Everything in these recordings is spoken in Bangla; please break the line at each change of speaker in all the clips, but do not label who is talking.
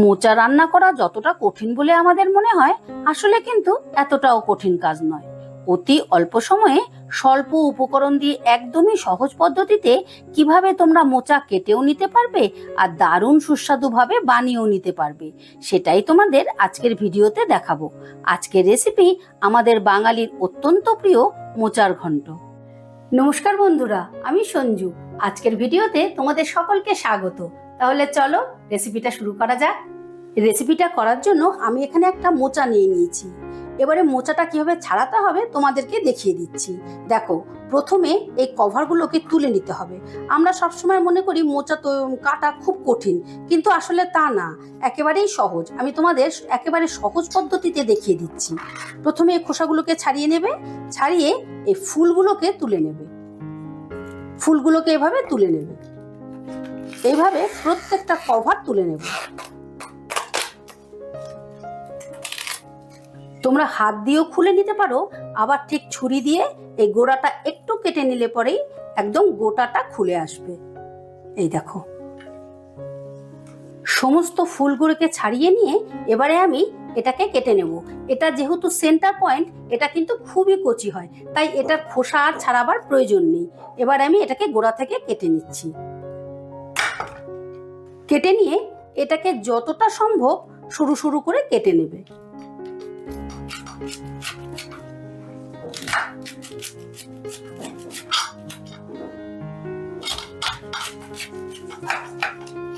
মোচা রান্না করা যতটা কঠিন বলে আমাদের মনে হয়, আসলে কিন্তু এতটাও কঠিন কাজ নয়। অতি অল্প সময়ে স্বল্প উপকরণ দিয়ে একদমই সহজ পদ্ধতিতে কীভাবে তোমরা মোচা কেটেও নিতে পারবে আর দারুণ সুস্বাদুভাবে বানিয়েও নিতে পারবে, সেটাই তোমাদের আজকের ভিডিওতে দেখাবো। আজকের রেসিপি আমাদের বাঙালির অত্যন্ত প্রিয় মোচার ঘন্ট। নমস্কার বন্ধুরা, আমি সঞ্জু। আজকের ভিডিওতে তোমাদের সকলকে স্বাগত। তাহলে চলো রেসিপিটা শুরু করা যাক। রেসিপিটা করার জন্য আমি এখানে একটা মোচা নিয়ে নিয়েছি। এবারে মোচাটা কীভাবে ছাড়াতে হবে তোমাদেরকে দেখিয়ে দিচ্ছি। দেখো, প্রথমে এই কভারগুলোকে তুলে নিতে হবে। আমরা সবসময় মনে করি মোচা তো কাটা খুব কঠিন, কিন্তু আসলে তা না। একেবারেই সহজ। আমি তোমাদের একেবারে সহজ পদ্ধতিতে দেখিয়ে দিচ্ছি। প্রথমে এই খোসাগুলোকে ছাড়িয়ে নেবে, ছাড়িয়ে এই ফুলগুলোকে তুলে নেবে। ফুলগুলোকে এভাবে তুলে নেবে। এইভাবে প্রত্যেকটা কভার তুলে নেবে। তোমরা হাত দিয়েও খুলে নিতে পারো, আবার ঠিক ছুরি দিয়ে এই গোড়াটা একটু কেটে নিলে পরেই একদম গোটাটা খুলে আসবে। এই দেখো। সমস্ত ফুলগুলোকে ছাড়িয়ে নিয়ে এবারে আমি এটাকে কেটে নেব। এটা যেহেতু সেন্টার পয়েন্ট এটা কিন্তু খুবই কচি হয়, তাই এটার খোসা আর ছাড়াবার প্রয়োজন নেই। এবার আমি এটাকে গোড়া থেকে কেটে নিচ্ছি। কেটে নিয়ে এটাকে যতটা সম্ভব সরু সরু করে কেটে নেবে।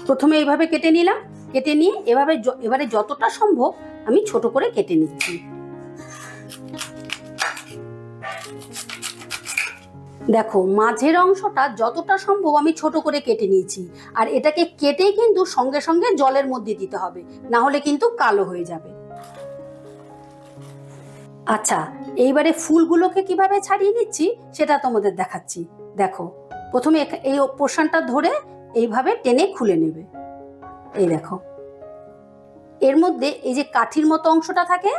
প্রথমে এইভাবে কেটে নিলাম, কেটে নিয়ে এভাবে এবারে যতটা সম্ভব আমি ছোট করে কেটে নিচ্ছি। দেখো, মাঝের অংশটা যতটা সম্ভব আমি ছোট করে কেটে নিয়েছি। আর এটাকে কেটেই কিন্তু সঙ্গে সঙ্গে জলের মধ্যে দিতে হবে, না হলে কিন্তু কালো হয়ে যাবে। আচ্ছা এইবারে ফুলগুলোকে কীভাবে ছাড়িয়ে নিচ্ছি সেটা তোমাদের দেখাচ্ছি। দেখো, প্রথমে এই পোর্শনটা ধরে এইভাবে টেনে খুলে নেবে। এই দেখো। এর মধ্যে এই যে কাঠির মতো অংশটা থাকে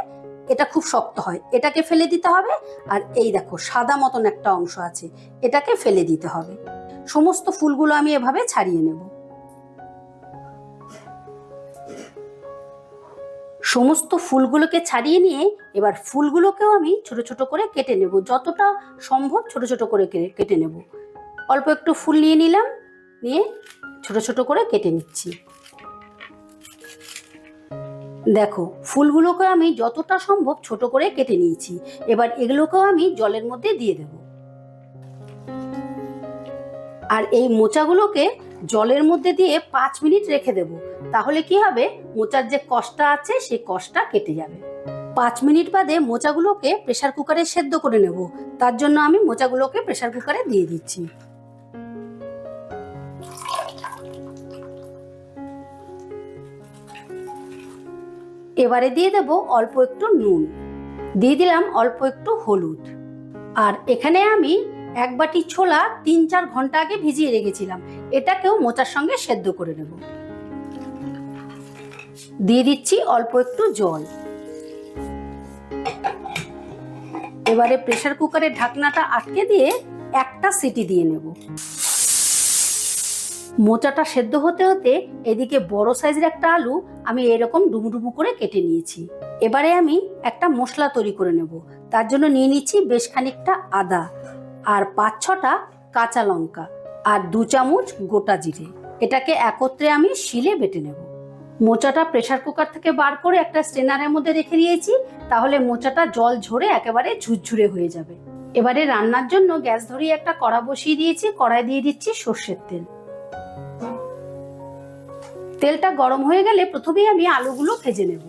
এটা খুব শক্ত হয়। এটাকে ফেলে দিতে হবে আর এই দেখো, সাদা মতন একটা অংশ আছে, এটাকে ফেলে দিতে হবে। সমস্ত ফুলগুলো আমি এভাবে ছাড়িয়ে নেব। সমস্ত ফুলগুলোকে ছাড়িয়ে নিয়ে এবার ফুলগুলোকেও আমি ছোট ছোট করে কেটে নেব। যতটা সম্ভব ছোট ছোট করে কেটে নেব। অল্প একটু ফুল নিয়ে নিলাম, নিয়ে ছোট ছোট করে কেটে নিচ্ছি। দেখো, ফুলগুলোকে আমি যতটা সম্ভব ছোট করে কেটে নিয়েছি। এবার এগুলোকেও আমি জলের মধ্যে দিয়ে দেব। আর এই মোচাগুলোকে জলের মধ্যে দিয়ে পাঁচ মিনিট রেখে দেব। তাহলে কি হবে? মোচার যে কষটা আছে, সেই কষটা কেটে যাবে। পাঁচ মিনিট বাদে মোচাগুলোকে প্রেসার কুকারে সেদ্ধ করে নেব। তার জন্য আমি মোচাগুলোকে প্রেসার কুকারে দিয়ে দিচ্ছি। এবারে দিয়ে দেব অল্প একটু নুন। দিয়ে দিলাম অল্প একটু হলুদ। আর এখানে আমি এক বাটি ছোলা তিন চার ঘণ্টা আগে ভিজিয়ে রেখেছিলাম। এটাকেও মোচার সঙ্গে সেদ্ধ করে নেব। দিয়ে দিচ্ছি অল্প একটু জল। এবারে প্রেশার কুকারের ঢাকনাটা আটকে দিয়ে একটা সিটি দিয়ে নেব। মোচাটা সেদ্ধ হতে হতে এদিকে বড় সাইজের একটা আলু আমি এরকম ডুমুডুমু করে কেটে নিয়েছি। এবারে আমি একটা মশলা তৈরি করে নেব। তার জন্য নিয়ে নিচ্ছি বেশ খানিকটা আদা আর পাঁচ ছটা কাঁচা লঙ্কা আর দু চামচ গোটা জিরে। এটাকে একত্রে আমি শিলে বেটে নেব। মোচাটা প্রেসার কুকার থেকে বার করে একটা স্টেনারের মধ্যে রেখে দিয়েছি। তাহলে মোচাটা জল ঝরে একেবারে ঝুরঝুরে হয়ে যাবে। এবারে রান্নার জন্য গ্যাস ধরিয়ে একটা কড়া বসিয়ে দিয়েছি। কড়াই দিয়ে দিচ্ছি সর্ষের তেল। তেলটা গরম হয়ে গেলে প্রথমেই আমি আলুগুলো ভেজে নেব।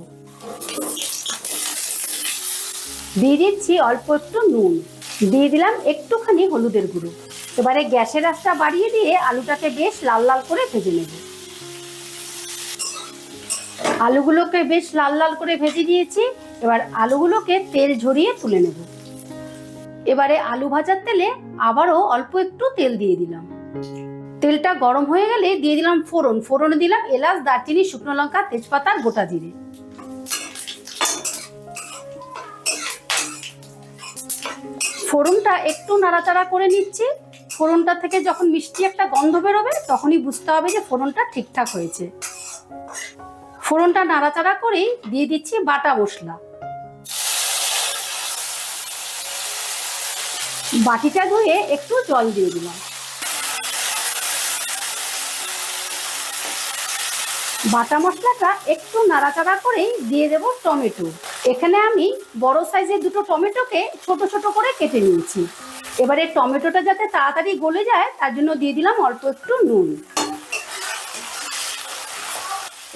দিয়ে দিচ্ছি অল্প একটু নুন। দিয়ে দিলাম একটুখানি হলুদের গুঁড়ো। এবারে গ্যাসের আঁচটা বাড়িয়ে দিয়ে আলুটাকে বেশ লাল লাল করে ভেজে নেব। আলুগুলোকে বেশ লাল লাল করে ভেজে দিয়েছি এবার আলুগুলোকে তেল ঝরিয়ে তুলে নেব। এবারে আলু ভাজার তেলে আবারও অল্প একটু তেল দিয়ে দিলাম। তেলটা গরম হয়ে গেলে দিয়ে দিলাম ফোড়ন। ফোড়নে দিলাম, এলাচ, দারচিনি, শুকনো লঙ্কা, তেজপাতা গোটা জিরে। ফোড়নটা একটু নাড়াচাড়া করে নিচ্ছি। ফোড়নটা থেকে যখন মিষ্টি একটা গন্ধ বেরোবে, তখনই বুঝতে হবে যে ফোড়নটা ঠিকঠাক হয়েছে। ফোড়নটা নাড়াচাড়া করেই দিয়ে দিচ্ছি বাটা মশলা। বাটিটা ধুয়ে একটু জল দিয়ে দিলাম। বাটা মশলাটা একটু নাড়াচাড়া করেই দিয়ে দেব টমেটো। এখানে আমি বড় সাইজের দুটো টমেটোকে ছোট ছোট করে কেটে নিয়েছি। এবারে টমেটোটা যাতে তাড়াতাড়ি গলে যায়, তার জন্য দিয়ে দিলাম অল্প একটু নুন।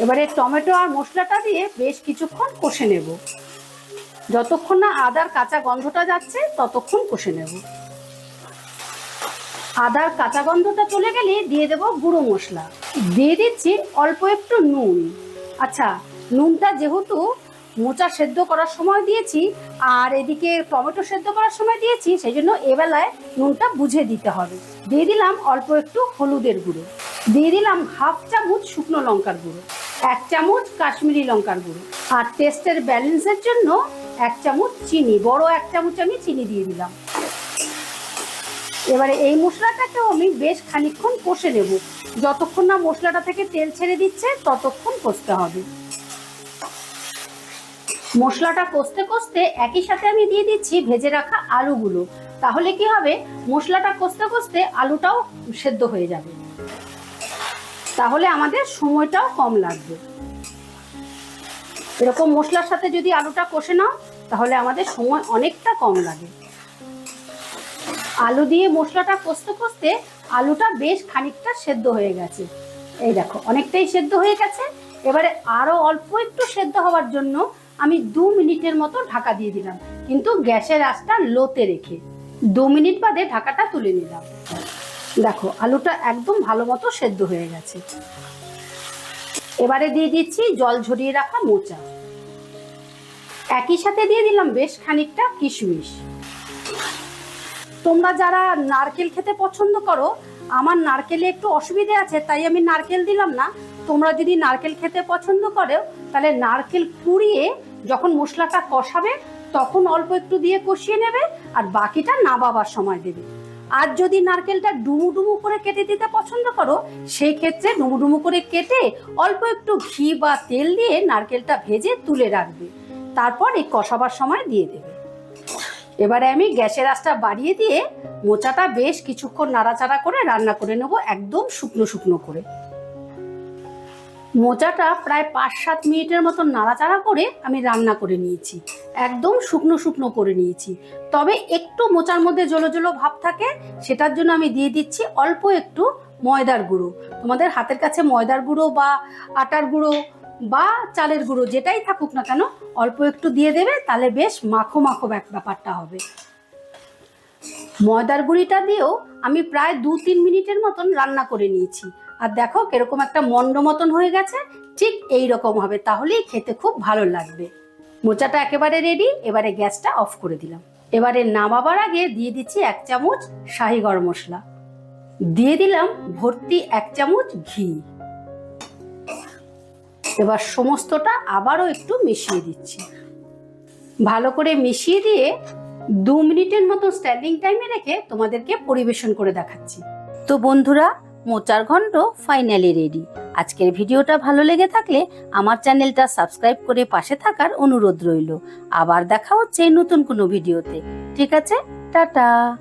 এবারে টমেটো আর মশলাটা দিয়ে বেশ কিছুক্ষণ কষে নেব। যতক্ষণ না আদার কাঁচা গন্ধটা যাচ্ছে, ততক্ষণ কষে নেব। আদার কাঁচা গন্ধটা চলে গেলে দিয়ে দেব গুঁড়ো মশলা। দিয়ে দিচ্ছি অল্প একটু নুন। আচ্ছা নুনটা যেহেতু মোচা সেদ্ধ করার সময় দিয়েছি, আর এদিকে টমেটো সেদ্ধ করার সময় দিয়েছি, সেই জন্য এবেলায় নুনটা বুঝে দিতে হবে। দিয়ে দিলাম অল্প একটু হলুদের গুঁড়ো। দিয়ে দিলাম হাফ চামচ শুকনো লঙ্কার গুঁড়ো, এক চামচ কাশ্মীরি লঙ্কার গুঁড়ো, আর টেস্টের ব্যালেন্সের জন্য এক চামচ চিনি, বড় এক চামচ আমি চিনি দিয়ে দিলাম। এবারে এই মশলাটাকেও আমি বেশ খানিকক্ষণ কষে নেব। যতক্ষণ না মশলাটা থেকে তেল ছেড়ে দিচ্ছে, ততক্ষণ কষতে হবে। মশলাটা কষতে কষতে একই সাথে আমি দিয়ে দিচ্ছি ভেজে রাখা আলুগুলো। তাহলে কি হবে? মশলাটা কষতে কষতে আলুটাও সেদ্ধ হয়ে যাবে। তাহলে আমাদের সময়টাও কম লাগবে। এরকম মশলার সাথে যদি আলুটা কষে নাও, তাহলে আমাদের সময় অনেকটা কম লাগে। আলু দিয়ে মশলাটা কষতে কষতে আলুটা বেশ খানিকটা সেদ্ধ হয়ে গেছে। এই দেখো, অনেকটাই সেদ্ধ হয়ে গেছে। এবারে আরও অল্প একটু সেদ্ধ হওয়ার জন্য আমি দু মিনিটের মতো ঢাকা দিয়ে দিলাম। কিন্তু গ্যাসের আঁচটা লোতে রেখে দু মিনিট বাদে ঢাকাটা তুলে নিলাম। দেখো, আলুটা একদম ভালো মতো সেদ্ধ হয়ে গেছে। এবারে দিয়ে দিচ্ছি জল ঝরিয়ে রাখা মোচা। একই সাথে দিয়ে দিলাম বেশ খানিকটা কিশমিশ। তোমরা যারা নারকেল খেতে পছন্দ করো, আমার নারকেলে একটু অসুবিধে আছে, তাই আমি নারকেল দিলাম না। তোমরা যদি নারকেল খেতে পছন্দ করো, তাহলে নারকেল কুড়িয়ে যখন মশলাটা কষাবে, তখন অল্প একটু দিয়ে কষিয়ে নেবে, আর বাকিটা নাবাবার সময় দেবে। আর যদি নারকেলটা ডুমু ডুমু করে কেটে দিতে পছন্দ করো, সেই ক্ষেত্রে ডুমু ডুমু করে কেটে অল্প একটু ঘি বা তেল দিয়ে নারকেলটা ভেজে তুলে রাখবে। তারপর এই কষাবার সময় দিয়ে দেবে। এবারে আমি গ্যাসের আঁচটা বাড়িয়ে দিয়ে মোচাটা বেশ কিছুক্ষণ নাড়াচাড়া করে রান্না করে নেব একদম শুকনো শুকনো করে। মোচাটা প্রায় পাঁচ সাত মিনিটের মতন নাড়াচাড়া করে আমি রান্না করে নিয়েছি। একদম শুকনো শুকনো করে নিয়েছি। তবে একটু মোচার মধ্যে জলো জলো ভাব থাকে, সেটার জন্য আমি দিয়ে দিচ্ছি অল্প একটু ময়দার গুঁড়ো। তোমাদের হাতের কাছে ময়দার গুঁড়ো বা আটার গুঁড়ো বা চালের গুঁড়ো, যেটাই থাকুক না কেন, অল্প একটু দিয়ে দেবে, তাহলে বেশ মাখো মাখো ব্যাপ- ব্যাপারটা হবে। ময়দার গুঁড়িটা দিয়েও আমি প্রায় দু তিন মিনিটের মতন রান্না করে নিয়েছি। আর দেখো কীরকম একটা মন্ড মতন হয়ে গেছে, ঠিক এই রকম হবে, তাহলেই খেতে খুব ভালো লাগবে। মোচাটা একেবারে রেডি এবারে গ্যাসটা অফ করে দিলাম। এবারে নামাবার আগে দিয়ে দিচ্ছি এক চামচ শাহি গরম মশলা। দিয়ে দিলাম ভর্তি এক চামচ ঘি। এবার সমস্তটা আবারও একটু মিশিয়ে দিচ্ছি। ভালো করে মিশিয়ে দিয়ে দু মিনিটের মতো স্ট্যান্ডিং টাইমে রেখে তোমাদেরকে পরিবেশন করে দেখাচ্ছি। তো বন্ধুরা, মোচার ঘন্ট ফাইনালি রেডি আজকের ভিডিওটা ভালো লেগে থাকলে আমার চ্যানেলটা সাবস্ক্রাইব করে পাশে থাকার অনুরোধ রইল। আবার দেখা হচ্ছে নতুন কোনো ভিডিওতে। ঠিক আছে, টাটা!